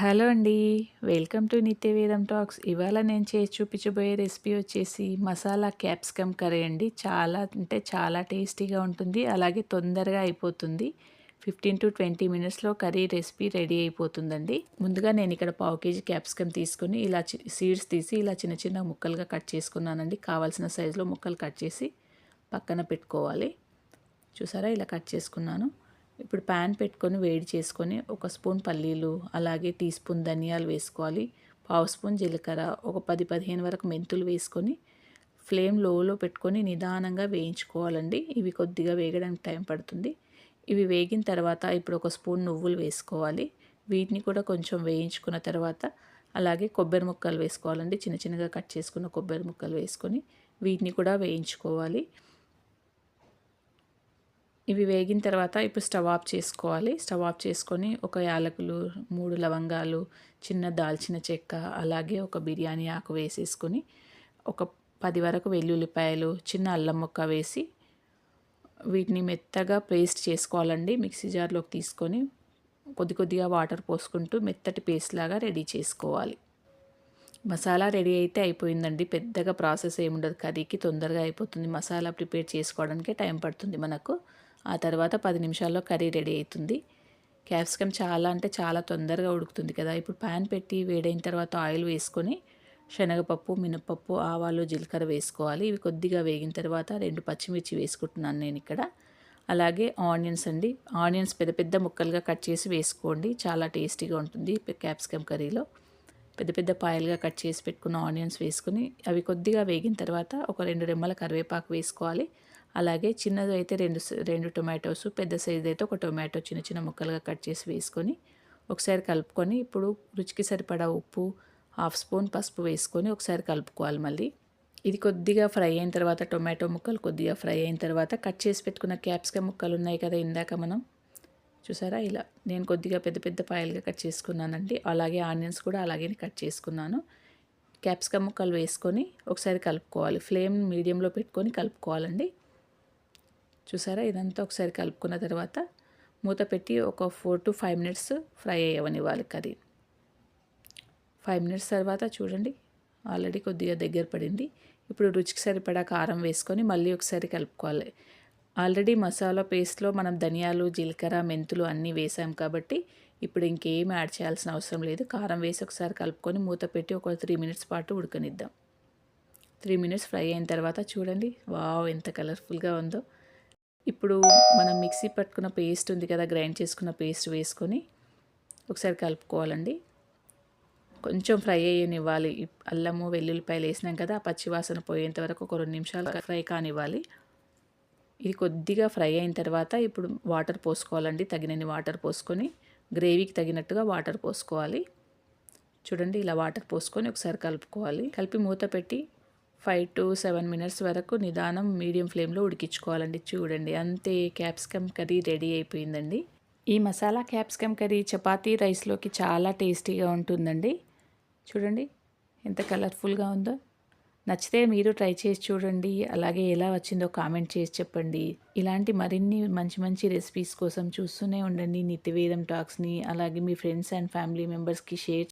Hello అండి. Welcome to Nithyavedam talks. ఇవాళ నేను చేసి చూపించబోయే రెసిపీ వచ్చేసి మసాలా క్యాప్సికమ్ కర్రీ అండి. చాలా అంటే చాలా టేస్టీగా ఉంటుంది. అలాగే తొందరగా అయిపోతుంది. ఫిఫ్టీన్ టు ట్వంటీ మినిట్స్లో కర్రీ రెసిపీ రెడీ అయిపోతుందండి. ముందుగా నేను ఇక్కడ పావు కేజీ క్యాప్సికమ్ తీసుకొని ఇలా సీడ్స్ తీసి ఇలా చిన్న చిన్న ముక్కలుగా కట్ చేసుకున్నానండి. కావాల్సిన సైజులో ముక్కలు కట్ చేసి పక్కన పెట్టుకోవాలి. చూసారా? ఇలా కట్ చేసుకున్నాను. ఇప్పుడు ప్యాన్ పెట్టుకొని వేడి చేసుకొని ఒక స్పూన్ పల్లీలు అలాగే టీ స్పూన్ ధనియాలు వేసుకోవాలి. పావు స్పూన్ జీలకర్ర ఒక పది పదిహేను వరకు మెంతులు వేసుకొని ఫ్లేమ్ లోలో పెట్టుకొని నిదానంగా వేయించుకోవాలండి. ఇవి కొద్దిగా వేగడానికి టైం పడుతుంది. ఇవి వేగిన తర్వాత ఇప్పుడు ఒక స్పూన్ నువ్వులు వేసుకోవాలి. వీటిని కూడా కొంచెం వేయించుకున్న తర్వాత అలాగే కొబ్బరి ముక్కలు వేసుకోవాలండి. చిన్న చిన్నగా కట్ చేసుకున్న కొబ్బరి ముక్కలు వేసుకొని వీటిని కూడా వేయించుకోవాలి. ఇవి వేగిన తర్వాత ఇప్పుడు స్టవ్ ఆఫ్ చేసుకోవాలి. స్టవ్ ఆఫ్ చేసుకొని ఒక యాలకులు మూడు లవంగాలు చిన్న దాల్చిన చెక్క అలాగే ఒక బిర్యానీ ఆకు వేసేసుకొని ఒక పది వరకు వెల్లుల్లిపాయలు చిన్న అల్లం ముక్క వేసి వీటిని మెత్తగా పేస్ట్ చేసుకోవాలండి. మిక్సీ జార్లోకి తీసుకొని కొద్ది కొద్దిగా వాటర్ పోసుకుంటూ మెత్తటి పేస్ట్ లాగా రెడీ చేసుకోవాలి. మసాలా రెడీ అయితే అయిపోయిందండి. పెద్దగా ప్రాసెస్ ఏముండదు. కర్రీకి తొందరగా అయిపోతుంది. మసాలా ప్రిపేర్ చేసుకోవడానికి టైం పడుతుంది మనకు. ఆ తర్వాత పది నిమిషాల్లో కర్రీ రెడీ అవుతుంది. క్యాప్సికమ్ చాలా అంటే చాలా తొందరగా ఉడుకుతుంది కదా. ఇప్పుడు ప్యాన్ పెట్టి వేడైన తర్వాత ఆయిల్ వేసుకొని శనగపప్పు మినపప్పు ఆవాలు జీలకర్ర వేసుకోవాలి. ఇవి కొద్దిగా వేగిన తర్వాత రెండు పచ్చిమిర్చి వేసుకుంటున్నాను నేను ఇక్కడ. అలాగే ఆనియన్స్ అండి. ఆనియన్స్ పెద్ద పెద్ద ముక్కలుగా కట్ చేసి వేసుకోండి. చాలా టేస్టీగా ఉంటుంది క్యాప్సికమ్ కర్రీలో. పెద్ద పెద్ద పాయలుగా కట్ చేసి పెట్టుకున్న ఆనియన్స్ వేసుకుని అవి కొద్దిగా వేగిన తర్వాత ఒక రెండు రెమ్మల కరివేపాకు వేసుకోవాలి. అలాగే చిన్నది అయితే రెండు రెండు టొమాటోస్ పెద్ద సైజు అయితే ఒక టొమాటో చిన్న చిన్న ముక్కలుగా కట్ చేసి వేసుకొని ఒకసారి కలుపుకొని ఇప్పుడు రుచికి సరిపడా ఉప్పు హాఫ్ స్పూన్ పసుపు వేసుకొని ఒకసారి కలుపుకోవాలి మళ్ళీ. ఇది కొద్దిగా ఫ్రై అయిన తర్వాత టొమాటో ముక్కలు కొద్దిగా ఫ్రై అయిన తర్వాత కట్ చేసి పెట్టుకున్న క్యాప్సికమ్ ముక్కలు ఉన్నాయి కదా ఇందాక మనం. చూసారా ఇలా నేను కొద్దిగా పెద్ద పెద్ద పాయలుగా కట్ చేసుకున్నానండి. అలాగే ఆనియన్స్ కూడా అలాగే కట్ చేసుకున్నాను. క్యాప్సికమ్ ముక్కలు వేసుకొని ఒకసారి కలుపుకోవాలి. ఫ్లేమ్ మీడియంలో పెట్టుకొని కలుపుకోవాలండి. చూసారా? ఇదంతా ఒకసారి కలుపుకున్న తర్వాత మూత పెట్టి ఒక four to five minutes fry అయ్యవనివ్వాలి curry. Five minutes తర్వాత చూడండి ఆల్రెడీ కొద్దిగా దగ్గర పడింది. ఇప్పుడు రుచికి సరిపడా కారం వేసుకొని మళ్ళీ ఒకసారి కలుపుకోవాలి. ఆల్రెడీ మసాలా పేస్ట్లో మనం ధనియాలు జీలకర్ర మెంతులు అన్నీ వేసాం కాబట్టి ఇప్పుడు ఇంకేం యాడ్ చేయాల్సిన అవసరం లేదు. కారం వేసి ఒకసారి కలుపుకొని మూత పెట్టి ఒక త్రీ మినిట్స్ పాటు ఉడకనిద్దాం. త్రీ మినిట్స్ ఫ్రై అయిన తర్వాత చూడండి వావ్ ఎంత కలర్ఫుల్గా ఉందో. ఇప్పుడు మనం మిక్సీ పట్టుకున్న పేస్ట్ ఉంది కదా గ్రైండ్ చేసుకున్న పేస్ట్ వేసుకొని ఒకసారి కలుపుకోవాలండి. కొంచెం ఫ్రై అయ్యనివ్వాలి. అల్లము వెల్లుల్లిపాయలు వేసినాం కదా ఆ పచ్చివాసన పోయేంత వరకు ఒక రెండు నిమిషాలు ఫ్రై కానివ్వాలి. ఇది కొద్దిగా ఫ్రై అయిన తర్వాత ఇప్పుడు వాటర్ పోసుకోవాలండి. తగినన్ని వాటర్ పోసుకొని గ్రేవీకి తగినట్టుగా వాటర్ పోసుకోవాలి. చూడండి ఇలా వాటర్ పోసుకొని ఒకసారి కలుపుకోవాలి. కలిపి మూత పెట్టి ఫైవ్ టు సెవెన్ మినిట్స్ వరకు నిదానం మీడియం ఫ్లేమ్లో ఉడికించుకోవాలండి. చూడండి అంతే క్యాప్సికమ్ కర్రీ రెడీ అయిపోయిందండి. ఈ మసాలా క్యాప్సికమ్ కర్రీ చపాతీ రైస్లోకి చాలా టేస్టీగా ఉంటుందండి. చూడండి ఎంత కలర్ఫుల్గా ఉందో. నచ్చితే మీరు ట్రై చేసి చూడండి అలాగే ఎలా వచ్చిందో కామెంట్ చేసి చెప్పండి. ఇలాంటి మరిన్ని మంచి మంచి రెసిపీస్ కోసం చూస్తూనే ఉండండి. నిత్యవేదం టాక్స్ని అలాగే మీ ఫ్రెండ్స్ అండ్ ఫ్యామిలీ మెంబర్స్కి షేర్